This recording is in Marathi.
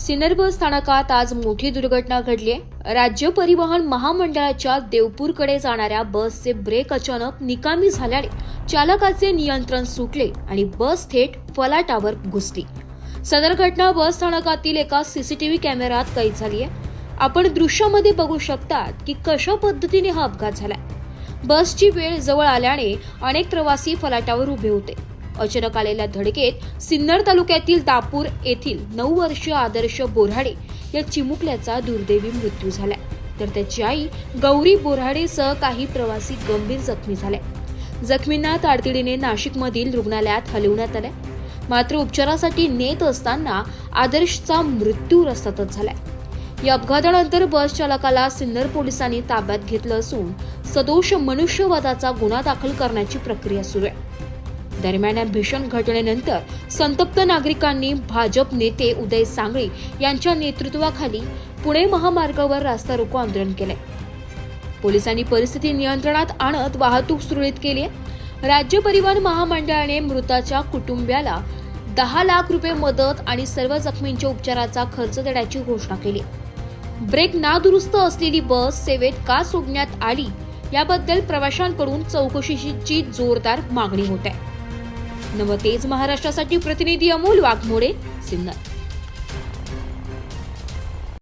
सिनर बस स्थानकात आज मोठी दुर्घटना घडली आहे राज्य परिवहन महामंडळाच्या देवपूरकडे जाणाऱ्या बसचे ब्रेक अचानक निकामी झाल्याने चालकाचे नियंत्रण सुटले आणि बस थेट फलाटावर घुसली. सदर घटना बस स्थानकातील एका सीसीटीव्ही कॅमेऱ्यात कैद झाली आहे आपण दृश्यामध्ये बघू शकतात की कशा पद्धतीने हा अपघात झालाय. बसची वेळ जवळ आल्याने अनेक प्रवासी फलाटावर उभे होते. अचानक आलेल्या धडकेत सिन्नर तालुक्यातील दापूर येथील नऊ वर्षीय आदर्श बोऱ्हाडे या चिमुकल्याचा दुर्दैवी मृत्यू झाला तर त्याची आई गौरी बोऱ्हाडेसह काही प्रवासी गंभीर जखमी झाले. जखमींना तातडीने नाशिकमधील रुग्णालयात हलवण्यात आल्या. मात्र उपचारासाठी नेत असताना आदर्शचा मृत्यू रस्त्यातच झालाय. या अपघातानंतर बस चालकाला सिन्नर पोलिसांनी ताब्यात घेतलं असून सदोष मनुष्यवादाचा गुन्हा दाखल करण्याची प्रक्रिया सुरू आहे. दरम्यान या भीषण घटनेनंतर संतप्त नागरिकांनी भाजप नेते उदय सांगळे यांच्या नेतृत्वाखाली पुणे महामार्गावर रास्ता रोको आंदोलन केले. पोलिसांनी परिस्थिती नियंत्रणात आणत वाहतूक सुरळीत केली आहे. राज्य परिवहन महामंडळाने मृताच्या कुटुंबियाला दहा लाख रुपये मदत आणि सर्व जखमींच्या उपचाराचा खर्च देण्याची घोषणा केली. ब्रेक नादुरुस्त असलेली बस सेवेत का सोडण्यात आली याबद्दल प्रवाशांकडून चौकशीची जोरदार मागणी होत. आहे नवतेज महाराष्ट्रासाठी प्रतिनिधी अमोल वाघमोडे सिन्नर.